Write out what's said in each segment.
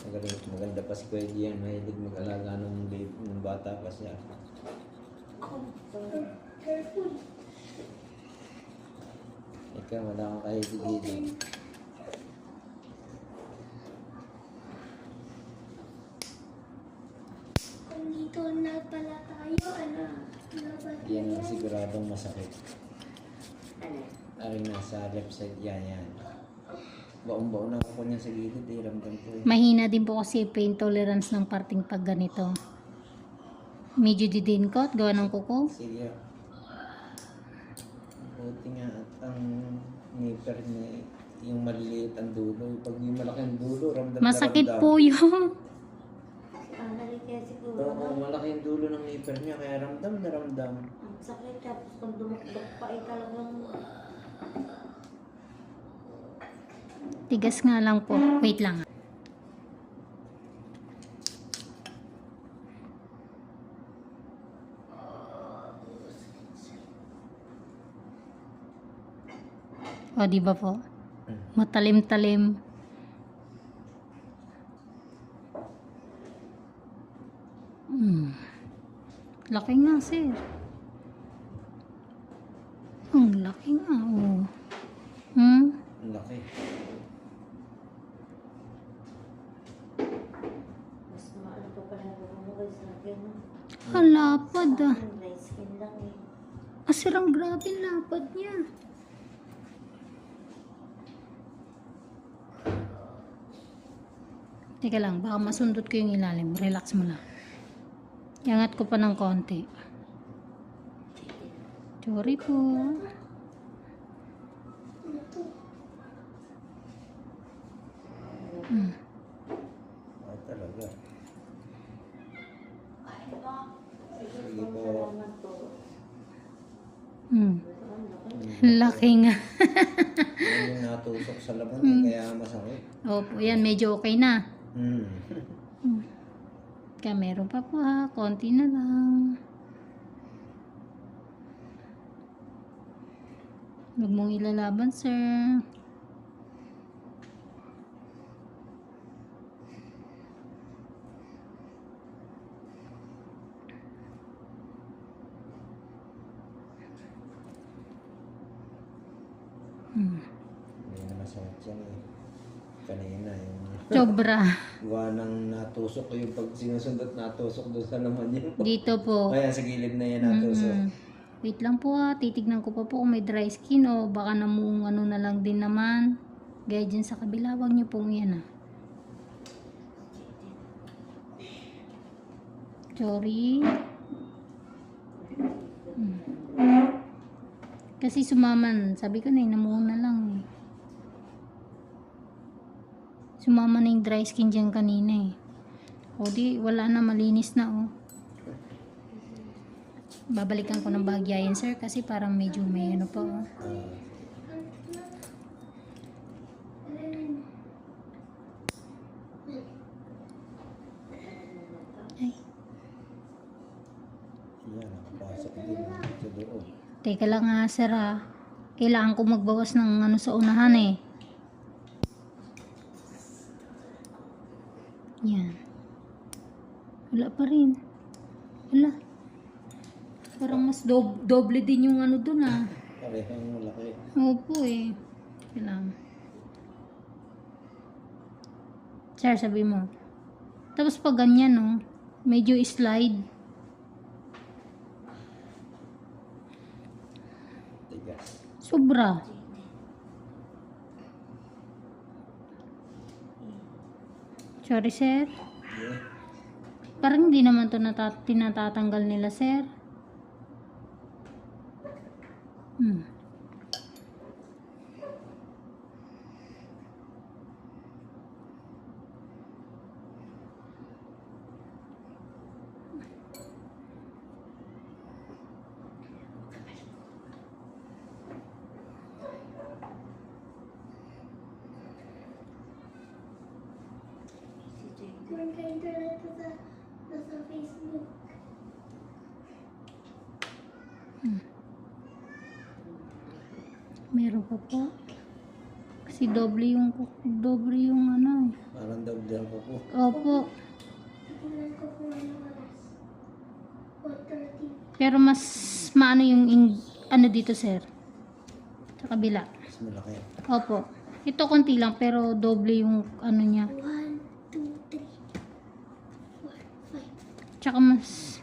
Magaling, maganda pa si Kuya Gian. Mahilig mag-alaga ng, baby, ng bata pa siya. Careful. Ikaw, wala kahilig-hilig. Kung dito na pala tayo, ba Yan ang siguradong masakit. Ano? Aring nasa left side, yan, yan. Baong-baon na ako niya sa gilid, eh. Ramdam ko eh. Mahina din po kasi pain tolerance ng parting pag ganito. Medyo didinkot, gawa ng kuko. Sige. Buti nga at ang nipper niya, yung maliliit ang dulo. Pag yung malaki ang dulo, ramdam na Masakit ramdam. po yun. Ang halik kaya siguro. Oo, malaki yung dulo ng nipper niya, kaya ramdam na ramdam. Ang sakit tapos kung dumukdok pa ay talagang Tigas nga lang po. Wait lang. O, di ba po? Matalim-talim. Hmm. Laki nga, sir. Ang laki nga, oh. Hmm? Laki. mas maano pa pala bumumugay sa akin. no? Halapad ah. Ang dry skin lang eh. Ah, sir, ang grabe lapad niya. Teka lang, baka masundot ko yung ilalim. Relax mo lang. Iangat ko pa ng konti. Sorry po. Hmm. Ah, talaga. Sige po. Salamat po. Hmm. Ang laki. Nga. Yung natusok sa laman, eh, kaya masakit. Opo, yan. Medyo okay na. Hmm. Kaya meron pa po ha. Konti na lang. Huwag mong ilalaban, sir. Hmm. Hindi na masakit yan eh. Kanina yung Sobra. gawa ng natusok ko yung pag sinusundot natusok doon sa laman niya. Dito po. Kaya sa gilid na yan natusok. Mm. Wait lang po ha. Titignan ko pa po kung may dry skin o baka namuong ano na lang din naman. Gaya dyan sa kabila. Huwag niyo pong yan ha. Sorry. Mm. Kasi sumaman. Sabi ko na eh, namuong na lang eh. Sumama na yung dry skin dyan kanina eh. O di, wala na, malinis na oh. Babalikan ko ng bahagya yan, sir, kasi parang medyo may ano pa oh. Ah, Ay, teka lang ha, sir ha. Kailangan ko magbawas ng ano sa unahan eh. Yan. Wala pa rin. Wala. Parang mas dob- doble din yung ano dun ah. Parehong malaki. Opo eh. Kailangan. Sir, sabi mo. Tapos pag ganyan, no, medyo slide. Tigas. Sobra. Sorry, sir. Yeah. Parang hindi naman to nata- tinatatanggal nila, sir. Hmm. JD. Magka-internet ka sa, nasa Facebook. Meron pa po. Kasi doble yung, doble yung ano. Parang doble ako po. Opo. 4.30. Pero mas maano yung ing- ano dito, sir? Sa kabila. Mas malaki. Opo. Ito konti lang pero doble yung ano niya. 1, Tsaka mas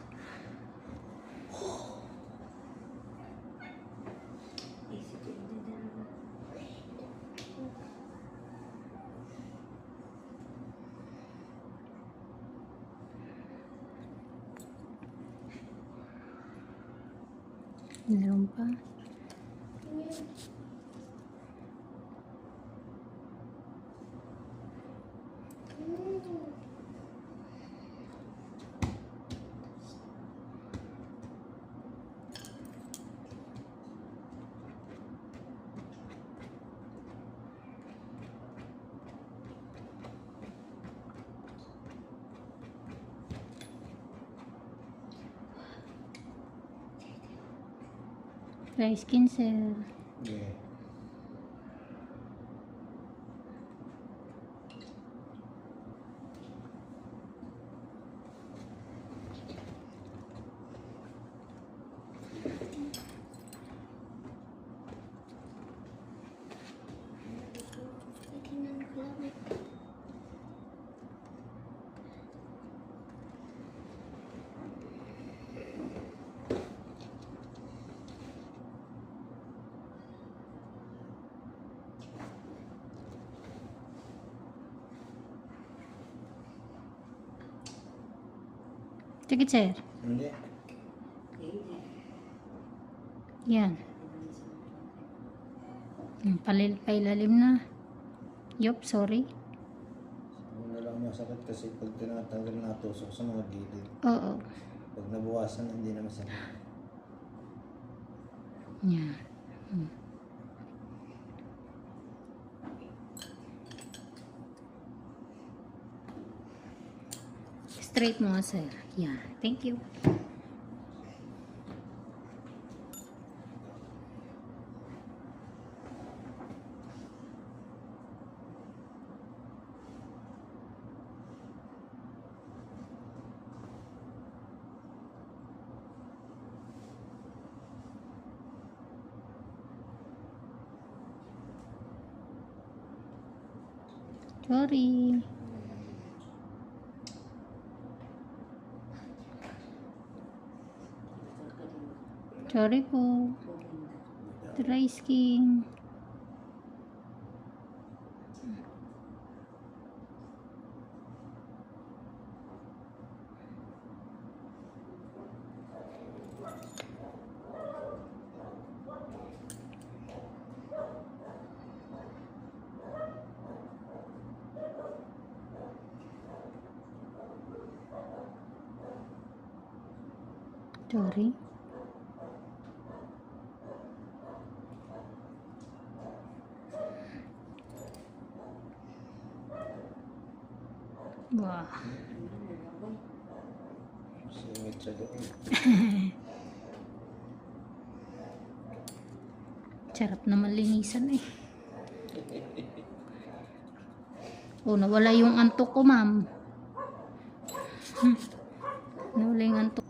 meron pa. Dry skin, sir. Sir. Hindi. Eh, hindi. Yan. Yung palil, pailalim na. Yup, sorry. Ano na lang masakit kasi pag tinatanggal na tusok sa mga gilid. Oo. Pag nabawasan, hindi na masakit. Yan. Hmm. Straight mo sir. Yan. Thank you. Sorry. Sorry po. Dry skin. Sorry. Singit sa doon. Naman linisan eh. Oh, nawala yung antok ko, ma'am. Hmm. Nawala yung antok.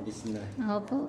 Apo? Nabis na. Opo.